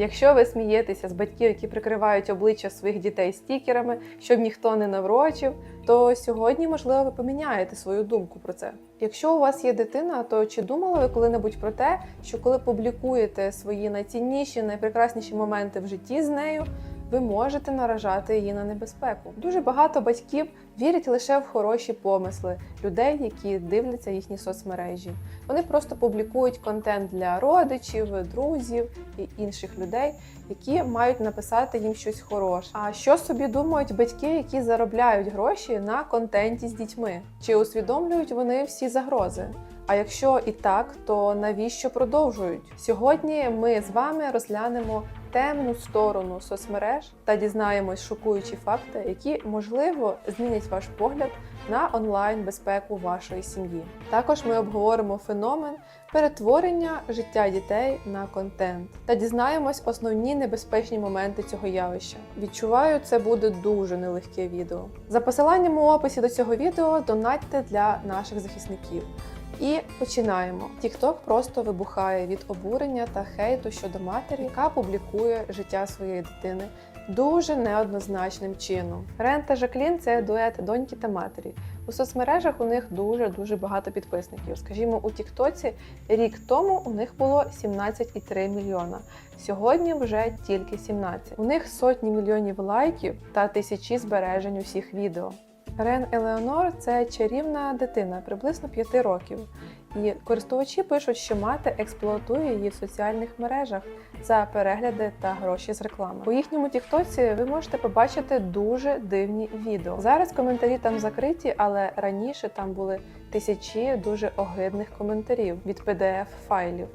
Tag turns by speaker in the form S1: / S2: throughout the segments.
S1: Якщо ви смієтеся з батьків, які прикривають обличчя своїх дітей стікерами, щоб ніхто не наврочив, то сьогодні, можливо, ви поміняєте свою думку про це. Якщо у вас є дитина, то чи думали ви коли-небудь про те, що коли публікуєте свої найцінніші, найпрекрасніші моменти в житті з нею, ви можете наражати її на небезпеку? Дуже багато батьків вірять лише в хороші помисли людей, які дивляться їхні соцмережі. Вони просто публікують контент для родичів, друзів і інших людей, які мають написати їм щось хороше. А що собі думають батьки, які заробляють гроші на контенті з дітьми? Чи усвідомлюють вони всі загрози? А якщо і так, то навіщо продовжують? Сьогодні ми з вами розглянемо темну сторону соцмереж та дізнаємось шокуючі факти, які можливо змінять ваш погляд на онлайн безпеку вашої сім'ї. Також ми обговоримо феномен перетворення життя дітей на контент та дізнаємось основні небезпечні моменти цього явища. Відчуваю, це буде дуже нелегке відео. За посиланням у описі до цього відео донатьте для наших захисників. І починаємо. TikTok просто вибухає від обурення та хейту щодо матері, яка публікує життя своєї дитини дуже неоднозначним чином. Рен та Жаклін це дует доньки та матері. У соцмережах у них дуже дуже багато підписників. Скажімо, у Тіктоці рік тому у них було 17,3 мільйона. Сьогодні вже тільки 17. У них сотні мільйонів лайків та тисячі збережень усіх відео. Рен Елеонор це чарівна дитина приблизно 5 років. І користувачі пишуть, що мати експлуатує її в соціальних мережах за перегляди та гроші з реклами. У їхньому тіктоці ви можете побачити дуже дивні відео. Зараз коментарі там закриті, але раніше там були тисячі дуже огидних коментарів від pdf файлів.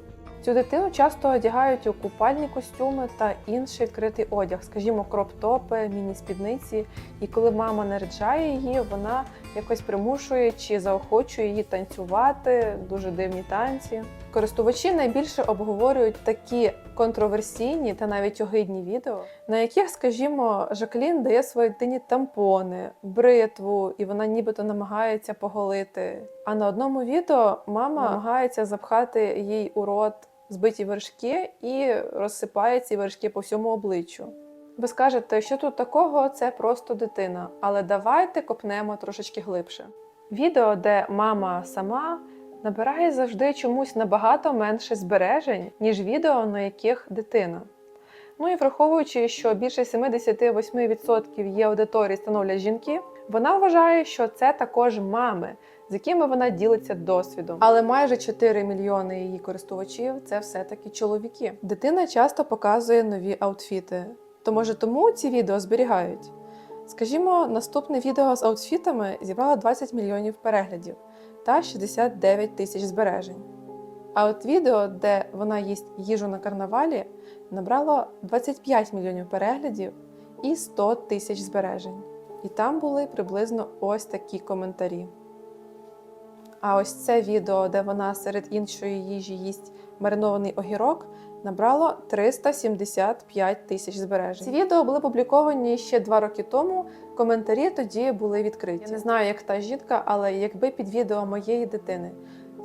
S1: Цю дитину часто одягають у купальні костюми та інший вкритий одяг, скажімо, кроп-топи, міні-спідниці. І коли мама наряджає її, вона якось примушує чи заохочує її танцювати, дуже дивні танці. Користувачі найбільше обговорюють такі контроверсійні та навіть огидні відео, на яких, скажімо, Жаклін дає своїй дитині тампони, бритву, і вона нібито намагається поголити. А на одному відео мама намагається запхати їй у рот збиті вершки і розсипає ці вершки по всьому обличчю. Ви скажете, що тут такого, це просто дитина, але давайте копнемо трошечки глибше. Відео, де мама сама набирає завжди чомусь набагато менше збережень, ніж відео, на яких дитина. Ну і враховуючи, що більше 78% її аудиторії становлять жінки, вона вважає, що це також мами, з якими вона ділиться досвідом. Але майже 4 мільйони її користувачів це все-таки чоловіки. Дитина часто показує нові аутфіти. То може тому ці відео зберігають? Скажімо, наступне відео з аутфітами зібрало 20 мільйонів переглядів та 69 тисяч збережень. А от відео, де вона їсть їжу на карнавалі, набрало 25 мільйонів переглядів і 100 тисяч збережень. І там були приблизно ось такі коментарі. А ось це відео, де вона серед іншої їжі їсть маринований огірок, набрало 375 тисяч збережень. Ці відео були опубліковані ще два роки тому. Коментарі тоді були відкриті. Я не знаю, як та жінка, але якби під відео моєї дитини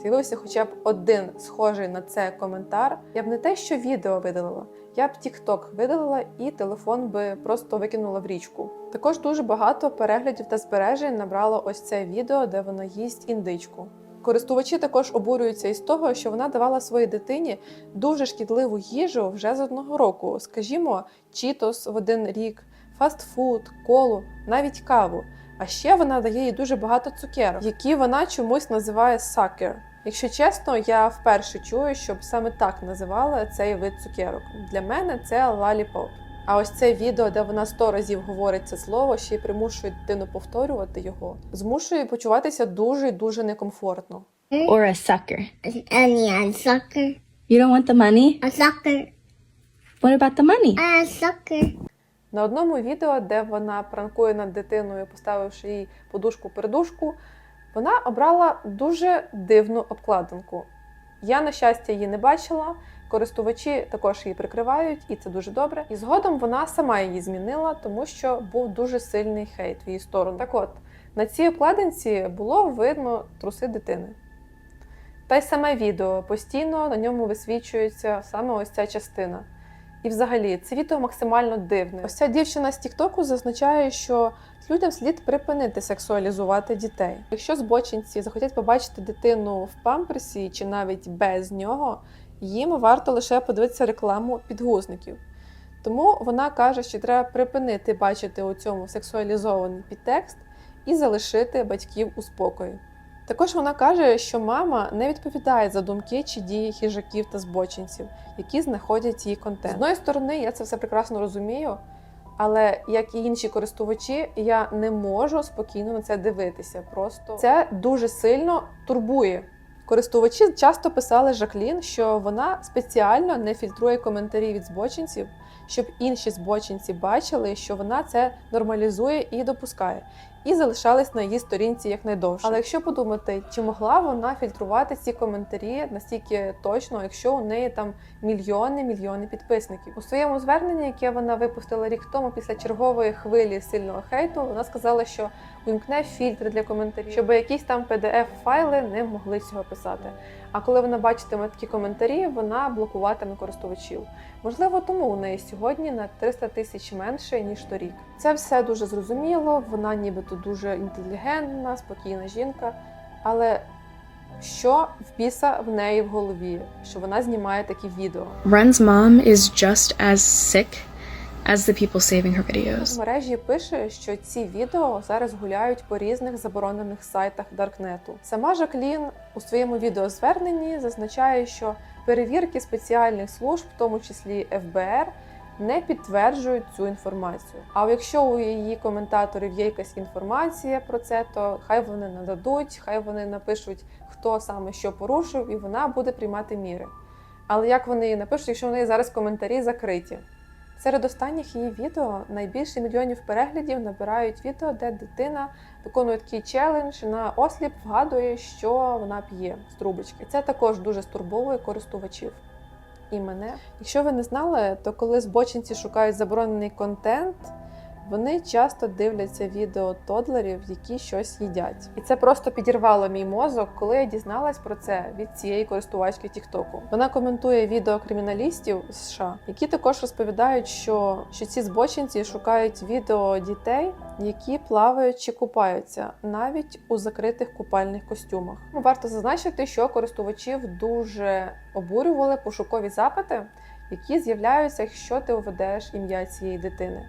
S1: з'явився хоча б один схожий на це коментар, я б не те, що відео видалила, я б TikTok видалила і телефон би просто викинула в річку. Також дуже багато переглядів та збережень набрало ось це відео, де вона їсть індичку. Користувачі також обурюються із того, що вона давала своїй дитині дуже шкідливу їжу вже з одного року, скажімо, чітос в один рік, фастфуд, колу, навіть каву. А ще вона дає їй дуже багато цукерок, які вона чомусь називає сакер. Якщо чесно, я вперше чую, щоб саме так називали цей вид цукерок. Для мене це лаліпоп. А ось це відео, де вона сто разів говорить це слово, ще й примушує дитину повторювати його, змушує почуватися дуже і дуже некомфортно.
S2: or a sucker?
S3: And yeah, sucker.
S2: You don't want the money?
S3: A sucker.
S2: What about the money?
S3: A sucker.
S1: На одному відео, де вона пранкує над дитиною, поставивши їй подушку-передушку, вона обрала дуже дивну обкладинку. Я, на щастя, її не бачила. Користувачі також її прикривають, і це дуже добре. І згодом вона сама її змінила, тому що був дуже сильний хейт в її сторону. Так от, на цій обкладинці було видно труси дитини. Та й саме відео постійно на ньому висвічується саме ось ця частина. І взагалі це відео максимально дивне. Ось ця дівчина з Тіктоку зазначає, що людям слід припинити сексуалізувати дітей. Якщо збочинці захотять побачити дитину в памперсі чи навіть без нього, їм варто лише подивитися рекламу підгузників. Тому вона каже, що треба припинити бачити у цьому сексуалізований підтекст і залишити батьків у спокої. Також вона каже, що мама не відповідає за думки чи дії хижаків та збочинців, які знаходять її контент. З одної сторони, я це все прекрасно розумію, але як і інші користувачі, я не можу спокійно на це дивитися. Просто це дуже сильно турбує. Користувачі часто писали Жаклін, що вона спеціально не фільтрує коментарі від збочинців, щоб інші збочинці бачили, що вона це нормалізує і допускає, і залишались на її сторінці якнайдовше. Але якщо подумати, чи могла вона фільтрувати ці коментарі настільки точно, якщо у неї там мільйони мільйони підписників у своєму зверненні, яке вона випустила рік тому після чергової хвилі сильного хейту, вона сказала, що вимкне фільтри для коментарів, щоб якісь там pdf файли не могли цього писати. А коли вона бачитиме такі коментарі, вона блокуватиме користувачів. Можливо, тому у неї сьогодні на 300 тисяч менше ніж торік. Це все дуже зрозуміло. Вона нібито дуже інтелігентна, спокійна жінка. Але що в біса в неї в голові, що вона знімає такі відео?
S4: Ren's mom is just as sick as the people saving her videos.
S1: мережі пише, що ці відео зараз гуляють по різних заборонених сайтах Даркнету. Сама Жаклін у своєму відеозверненні зазначає, що перевірки спеціальних служб, в тому числі ФБР, не підтверджують цю інформацію. А якщо у її коментаторів є якась інформація про це, то хай вони нададуть, хай вони напишуть, хто саме що порушив, і вона буде приймати міри. Але як вони її напишуть, якщо в неї зараз коментарі закриті? Серед останніх її відео найбільше мільйонів переглядів набирають відео, де дитина виконує такий челендж на осліп, вгадує, що вона п'є з трубочки. Це також дуже стурбовує користувачів. І мене. Якщо ви не знали, то коли збочинці шукають заборонений контент, вони часто дивляться відео тодлерів, які щось їдять. І це просто підірвало мій мозок, коли я дізналась про це від цієї користувачки Тіктоку. Вона коментує відео криміналістів з США, які також розповідають, що, що ці збочинці шукають відео дітей, які плавають чи купаються навіть у закритих купальних костюмах. Ну, Варто зазначити, що користувачів дуже обурювали пошукові запити, які з'являються, якщо ти введеш ім'я цієї дитини.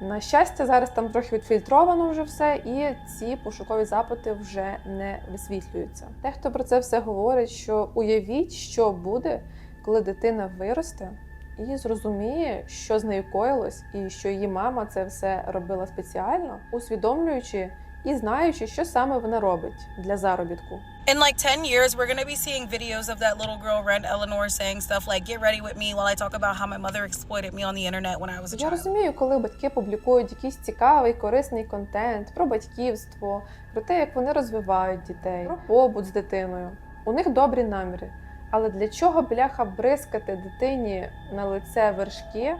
S1: На щастя, зараз там трохи відфільтровано вже все, і ці пошукові запити вже не висвітлюються. Дехто про це все говорить, що уявіть, що буде, коли дитина виросте і зрозуміє, що з нею коїлось, і що її мама це все робила спеціально, усвідомлюючи і знаючи, що саме вона робить для заробітку.
S5: In like 10 years we're going to be seeing videos of that little girl Ren Eleanor saying stuff like get ready with me while I talk about how my mother exploited me on the internet when I was a
S1: Я
S5: child.
S1: розумію, коли батьки публікують якийсь цікавий, корисний контент про батьківство, про те, як вони розвивають дітей, про побут з дитиною. У них добрі наміри. Але для чого бляха бризкати дитині на лице вершки?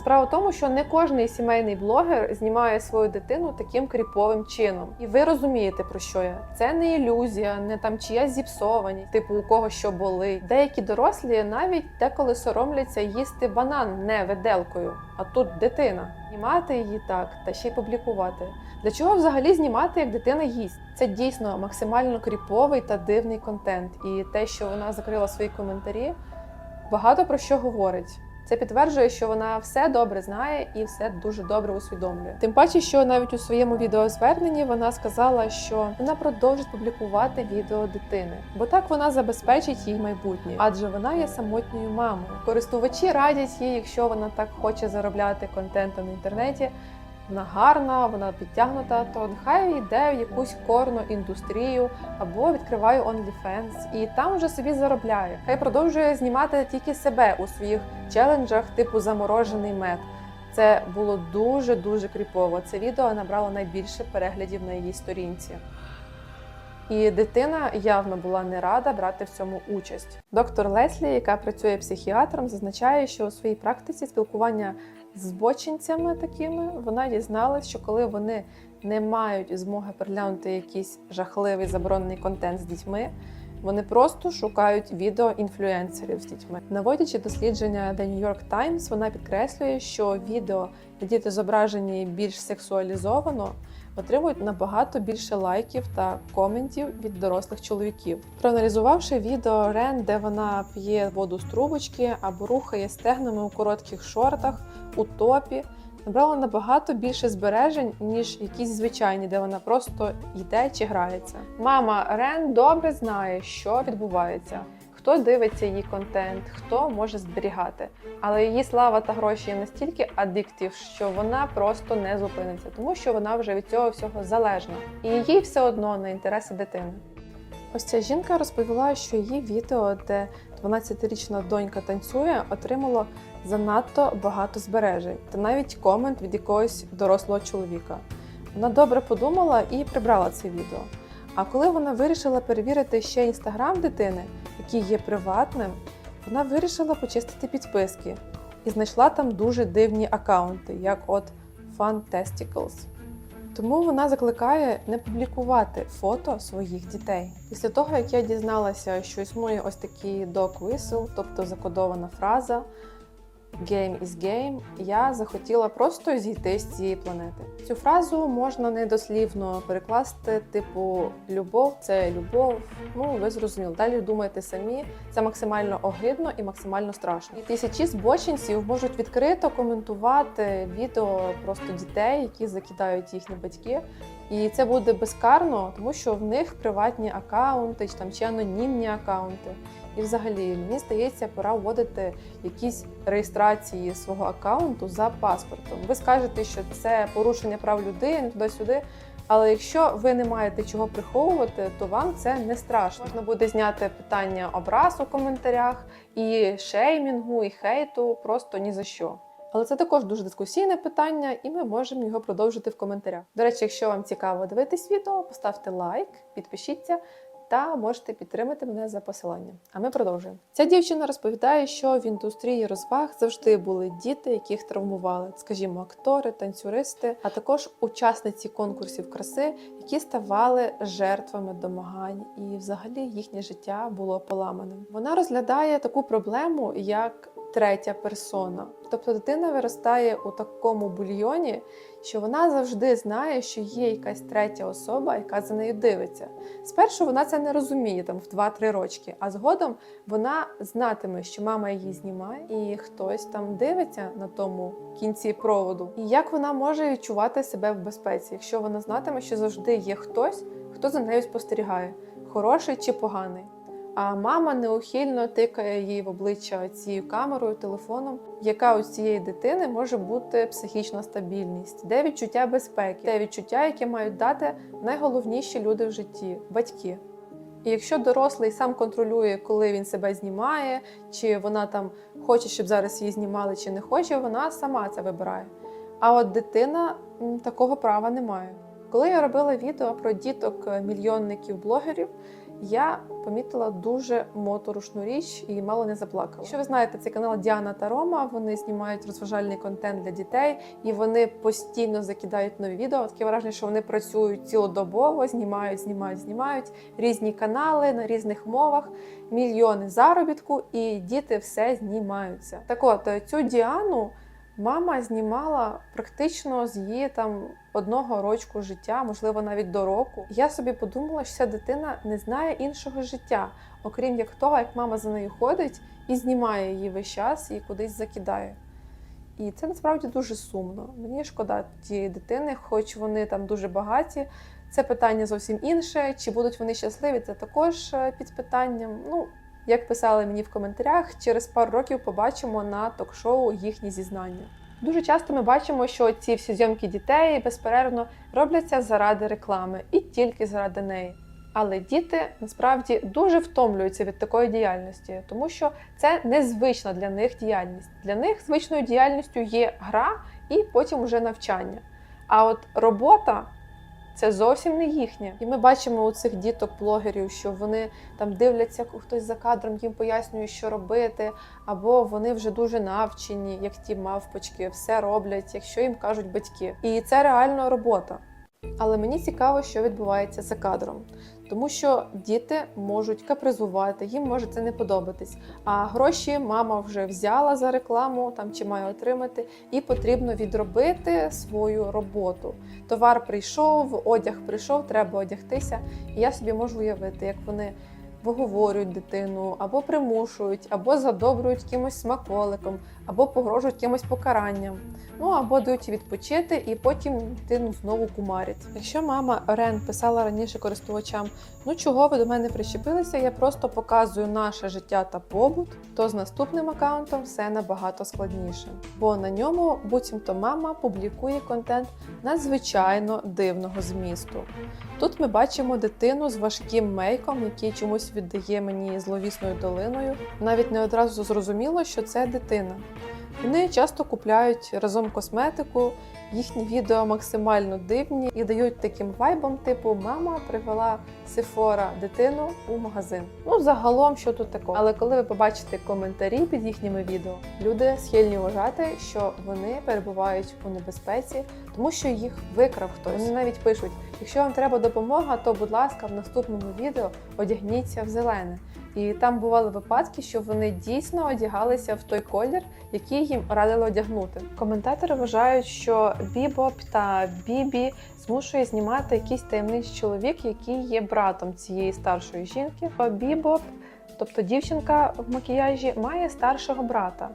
S1: Справа в тому, що не кожний сімейний блогер знімає свою дитину таким кріповим чином. І ви розумієте, про що я. Це не ілюзія, не там чиясь зіпсованість, типу у кого що болить. Деякі дорослі навіть деколи соромляться їсти банан не виделкою, а тут дитина. Знімати її так та ще й публікувати. Для чого взагалі знімати, як дитина їсть? Це дійсно максимально кріповий та дивний контент. І те, що вона закрила свої коментарі, багато про що говорить. Це підтверджує, що вона все добре знає і все дуже добре усвідомлює. Тим паче, що навіть у своєму відеозверненні вона сказала, що вона продовжить публікувати відео дитини, бо так вона забезпечить їй майбутнє, адже вона є самотньою мамою. Користувачі радять їй, якщо вона так хоче заробляти контентом в інтернеті. Вона гарна, вона підтягнута, то нехай йде в якусь корну індустрію або відкриває OnlyFans і там вже собі заробляє. Хай продовжує знімати тільки себе у своїх челенджах, типу заморожений мед. Це було дуже дуже кріпово. Це відео набрало найбільше переглядів на її сторінці. І дитина явно була не рада брати в цьому участь. Доктор Леслі, яка працює психіатром, зазначає, що у своїй практиці спілкування збочинцями такими вона дізналась, що коли вони не мають змоги переглянути якийсь жахливий заборонений контент з дітьми, Вони просто шукають відео інфлюенсерів з дітьми. Наводячи дослідження The New York Times, вона підкреслює, що відео, де діти зображені більш сексуалізовано, отримують набагато більше лайків та коментів від дорослих чоловіків. Проаналізувавши відео Рен, де вона п'є воду з трубочки або рухає стегнами у коротких шортах у топі, набрала набагато більше збережень, ніж якісь звичайні, де вона просто йде чи грається. Мама Рен добре знає, що відбувається. Хто дивиться її контент, хто може зберігати. Але її слава та гроші є настільки адиктів, що вона просто не зупиниться, тому що вона вже від цього всього залежна. І їй все одно на інтереси дитини. Ось ця жінка розповіла, що її відео, де 12-річна донька танцює, отримало занадто багато збережень та навіть комент від якогось дорослого чоловіка. Вона добре подумала і прибрала це відео. А коли вона вирішила перевірити ще інстаграм дитини, який є приватним, вона вирішила почистити підписки і знайшла там дуже дивні акаунти, як от Fantasticals. Тому вона закликає не публікувати фото своїх дітей. Після того, як я дізналася, що існує ось такий dog whistle, тобто закодована фраза Game is game, я захотіла просто зійти з цієї планети. Цю фразу можна недослівно перекласти, типу любов це любов. Ну ви зрозуміли. Далі думайте самі. Це максимально огидно і максимально страшно. І тисячі збочинців можуть відкрито коментувати відео просто дітей, які закидають їхні батьки. І це буде безкарно, тому що в них приватні акаунти чи там чи анонімні акаунти. І взагалі мені здається, пора вводити якісь реєстрації свого акаунту за паспортом. Ви скажете, що це порушення прав людини туди-сюди. Але якщо ви не маєте чого приховувати, то вам це не страшно. Можна буде зняти питання образ у коментарях, і шеймінгу, і хейту просто ні за що. Але це також дуже дискусійне питання, і ми можемо його продовжити в коментарях. До речі, якщо вам цікаво дивитись відео, поставте лайк, підпишіться та можете підтримати мене за посиланням. А ми продовжуємо. Ця дівчина розповідає, що в індустрії розваг завжди були діти, яких травмували, скажімо, актори, танцюристи, а також учасниці конкурсів краси, які ставали жертвами домагань, і взагалі їхнє життя було поламаним. Вона розглядає таку проблему як третя персона, тобто дитина виростає у такому бульйоні, що вона завжди знає, що є якась третя особа, яка за нею дивиться. Спершу вона це не розуміє там в 2-3 рочки, а згодом вона знатиме, що мама її знімає, і хтось там дивиться на тому кінці проводу. І як вона може відчувати себе в безпеці, якщо вона знатиме, що завжди є хтось, хто за нею спостерігає, хороший чи поганий. А мама неухильно тикає їй в обличчя цією камерою, телефоном, яка у цієї дитини може бути психічна стабільність, де відчуття безпеки, те відчуття, яке мають дати найголовніші люди в житті батьки. І якщо дорослий сам контролює, коли він себе знімає, чи вона там хоче, щоб зараз її знімали, чи не хоче, вона сама це вибирає. А от дитина такого права не має. Коли я робила відео про діток е, мільйонників-блогерів, я помітила дуже моторошну річ і мало не заплакала. Якщо ви знаєте, це канал Діана та Рома. Вони знімають розважальний контент для дітей, і вони постійно закидають нові відео. Таке враження, що вони працюють цілодобово, знімають, знімають, знімають різні канали на різних мовах, мільйони заробітку, і діти все знімаються. Так от е, цю Діану. Мама знімала практично з її там одного рочку життя, можливо, навіть до року. Я собі подумала, що ця дитина не знає іншого життя, окрім як того, як мама за нею ходить і знімає її весь час і кудись закидає. І це насправді дуже сумно. Мені шкода тієї дитини, хоч вони там дуже багаті. Це питання зовсім інше. Чи будуть вони щасливі? Це також е, під питанням. Ну, як писали мені в коментарях, через пару років побачимо на ток-шоу їхні зізнання. Дуже часто ми бачимо, що ці всі зйомки дітей безперервно робляться заради реклами і тільки заради неї. Але діти насправді дуже втомлюються від такої діяльності, тому що це незвична для них діяльність. Для них звичною діяльністю є гра і потім уже навчання. А от робота це зовсім не їхнє. І ми бачимо у цих діток-блогерів, що вони там дивляться, хтось за кадром їм пояснює, що робити, або вони вже дуже навчені, як ті мавпочки, все роблять, якщо їм кажуть батьки. І це реально робота. Але мені цікаво, що відбувається за кадром, Тому що діти можуть капризувати, їм може це не подобатись. А гроші мама вже взяла за рекламу, там чи має отримати, і потрібно відробити свою роботу. Товар прийшов, одяг прийшов, треба одягтися. І я собі можу уявити, як вони виговорюють дитину, або примушують, або задобрують кимось смаколиком, або погрожують кимось покаранням. Ну або дають відпочити і потім дитину знову кумарять. Якщо мама Рен писала раніше користувачам, ну чого ви до мене прищепилися, я просто показую наше життя та побут, то з наступним аккаунтом все набагато складніше. Бо на ньому буцімто мама публікує контент надзвичайно дивного змісту. Тут ми бачимо дитину з важким мейком, який чомусь віддає мені зловісною долиною. Навіть не одразу зрозуміло, що це дитина. Вони часто купляють разом косметику, їхні відео максимально дивні і дають таким вайбом, типу мама привела Сефора дитину у магазин. Ну загалом, що тут такого. Але коли ви побачите коментарі під їхніми відео, люди схильні вважати, що вони перебувають у небезпеці, тому що їх викрав хтось. Вони навіть пишуть: якщо вам треба допомога, то будь ласка, в наступному відео одягніться в зелене. І там бували випадки, що вони дійсно одягалися в той колір, який їм радили одягнути. Коментатори вважають, що Бібоп та Бібі змушує знімати якийсь таємничий чоловік, який є братом цієї старшої жінки. Бібоп, тобто дівчинка в макіяжі, має старшого брата.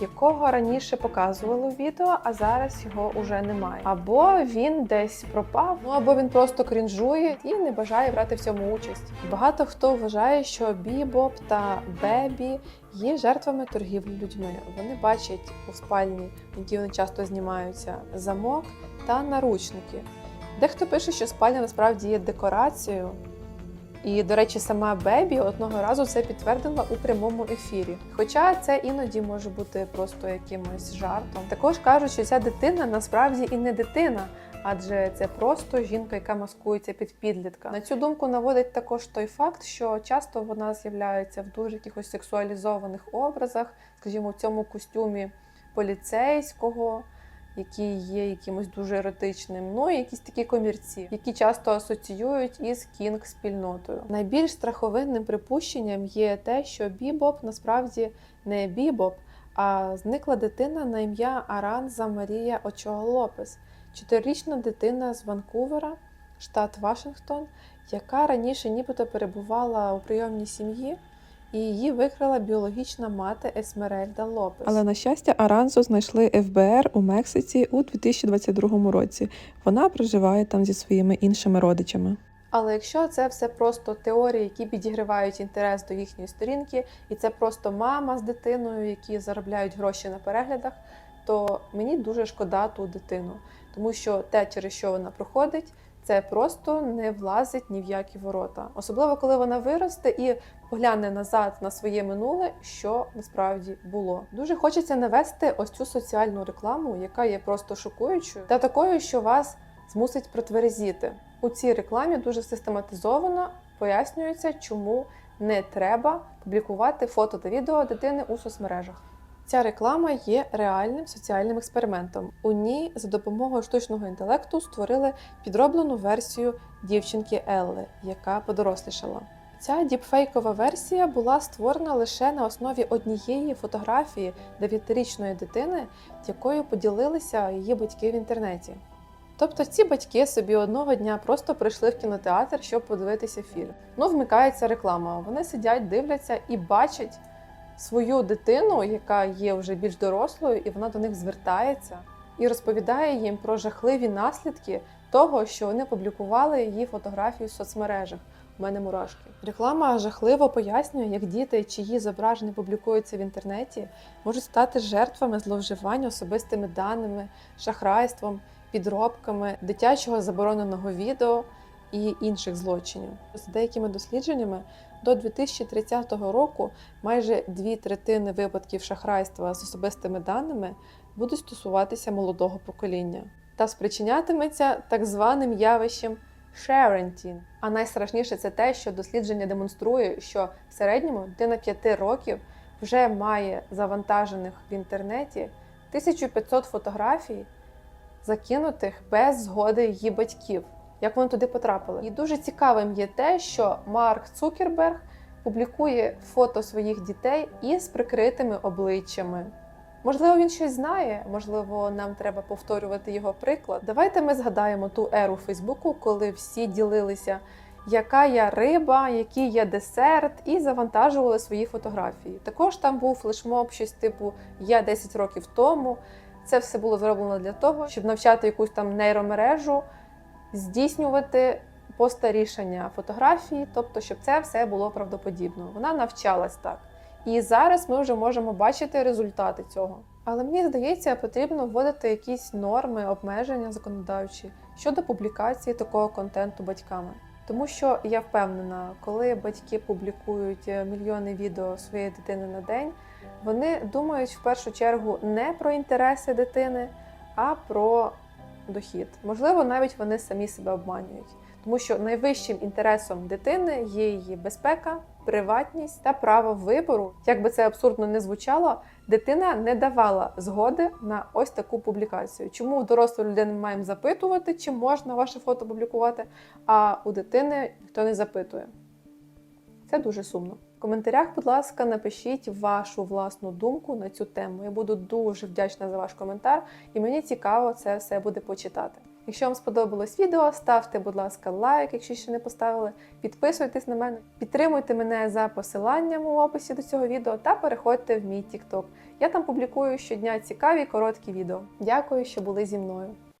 S1: Якого раніше показували відео, а зараз його уже немає. Або він десь пропав, ну або він просто крінжує і не бажає брати в цьому участь. Багато хто вважає, що Бібоп та Бебі є жертвами торгівлі людьми. Вони бачать у спальні, в якій вони часто знімаються, замок та наручники. Дехто пише, що спальня насправді є декорацією. І, до речі, сама Бебі одного разу це підтвердила у прямому ефірі. Хоча це іноді може бути просто якимось жартом. Також кажуть, що ця дитина насправді і не дитина, адже це просто жінка, яка маскується під підлітка. На цю думку наводить також той факт, що часто вона з'являється в дуже якихось сексуалізованих образах, скажімо, в цьому костюмі поліцейського. Який є якимось дуже еротичним, ну і якісь такі комірці, які часто асоціюють із кінг спільнотою. Найбільш страховинним припущенням є те, що бібоп насправді не бібоп, а зникла дитина на ім'я Аранза Марія Очоа Лопес, чотирирічна дитина з Ванкувера, штат Вашингтон, яка раніше нібито перебувала у прийомній сім'ї і її викрила біологічна мати Есмерельда Лопес. Але на щастя, Аранзу знайшли ФБР у Мексиці у 2022 році. Вона проживає там зі своїми іншими родичами. Але якщо це все просто теорії, які підігривають інтерес до їхньої сторінки, і це просто мама з дитиною, які заробляють гроші на переглядах, то мені дуже шкода ту дитину, тому що те, через що вона проходить, це просто не влазить ні в які ворота. Особливо коли вона виросте і погляне назад на своє минуле, що насправді було. Дуже хочеться навести ось цю соціальну рекламу, яка є просто шокуючою, та такою, що вас змусить протверезіти. У цій рекламі дуже систематизовано пояснюється, чому не треба публікувати фото та відео дитини у соцмережах. Ця реклама є реальним соціальним експериментом. У ній за допомогою штучного інтелекту створили підроблену версію дівчинки Елли, яка подорослішала. Ця діпфейкова версія була створена лише на основі однієї фотографії дев'ятирічної дитини, якою поділилися її батьки в інтернеті. Тобто ці батьки собі одного дня просто прийшли в кінотеатр, щоб подивитися фільм. Ну, вмикається реклама. Вони сидять, дивляться і бачать свою дитину, яка є вже більш дорослою, і вона до них звертається і розповідає їм про жахливі наслідки того, що вони публікували її фотографію в соцмережах. У мене мурашки. Реклама жахливо пояснює, як діти, чиї зображення публікуються в інтернеті, можуть стати жертвами зловживання особистими даними, шахрайством, підробками, дитячого забороненого відео і інших злочинів. За деякими дослідженнями, до 2030 року майже дві третини випадків шахрайства з особистими даними будуть стосуватися молодого покоління та спричинятиметься так званим явищем sharenting. А найстрашніше це те, що дослідження демонструє, що в середньому дитина 5 років вже має завантажених в інтернеті 1500 фотографій, закинутих без згоди її батьків. Як вони туди потрапили. І дуже цікавим є те, що Марк Цукерберг публікує фото своїх дітей із прикритими обличчями. Можливо, він щось знає, можливо, нам треба повторювати його приклад. Давайте ми згадаємо ту еру Фейсбуку, коли всі ділилися, яка є риба, який є десерт, і завантажували свої фотографії. Також там був флешмоб, щось типу Я 10 років тому. Це все було зроблено для того, щоб навчати якусь там нейромережу здійснювати постарішення фотографії, тобто, щоб це все було правдоподібно. Вона навчалась так. І зараз ми вже можемо бачити результати цього. Але мені здається, потрібно вводити якісь норми, обмеження законодавчі щодо публікації такого контенту батьками. Тому що я впевнена, коли батьки публікують е, мільйони відео своєї дитини на день, вони думають в першу чергу не про інтереси дитини, а про дохід. Можливо, навіть вони самі себе обманюють. Тому що найвищим інтересом дитини є її безпека, приватність та право вибору. Як би це абсурдно не звучало, дитина не давала згоди на ось таку публікацію. Чому у дорослої людини ми маємо запитувати, чи можна ваше фото публікувати, а у дитини ніхто не запитує. Це дуже сумно. Коментарях, будь ласка, напишіть вашу власну думку на цю тему. Я буду дуже вдячна за ваш коментар, і мені цікаво це все буде почитати. Якщо вам сподобалось відео, ставте, будь ласка, лайк, якщо ще не поставили. Підписуйтесь на мене, підтримуйте мене за посиланням у описі до цього відео та переходьте в мій TikTok. Я там публікую щодня цікаві короткі відео. Дякую, що були зі мною.